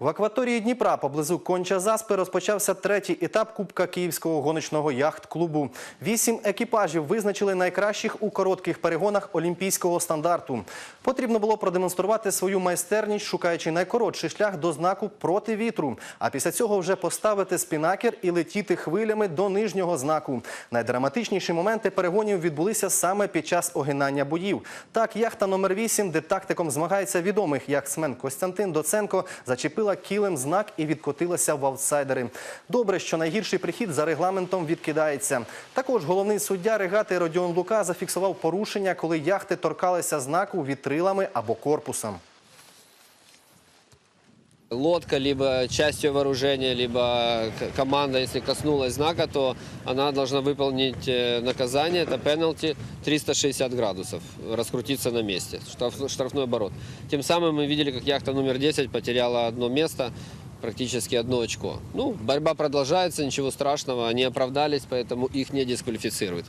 В акваторії Дніпра поблизу Конча Заспи розпочався третій етап Кубка Київського гоночного яхт-клубу. Вісім екіпажів визначили найкращих у коротких перегонах олімпійського стандарту. Потрібно було продемонструвати свою майстерність, шукаючи найкоротший шлях до знаку проти вітру. А після цього вже поставити спінакер і летіти хвилями до нижнього знаку. Найдраматичніші моменти перегонів відбулися саме під час огинання боїв. Так, яхта номер 8, де тактиком змагається відомих яхтсмен Костянтин Доценко, зачепила кілем знак і відкотилася в аутсайдери. Добре, що найгірший прихід за регламентом відкидається. Також головний суддя регати Родіон Лука зафіксував порушення, коли яхти торкалися знаку вітрилами або корпусом. Лодка, либо частью вооружения, либо команда, если коснулась знака, то она должна выполнить э, наказание, это пенальти 360 градусов, раскрутиться на месте, штраф- штрафной оборот. Тем самым мы видели, как яхта номер 10 потеряла одно место, практически одно очко. Ну, борьба продолжается, ничего страшного, они оправдались, поэтому их не дисквалифицируют.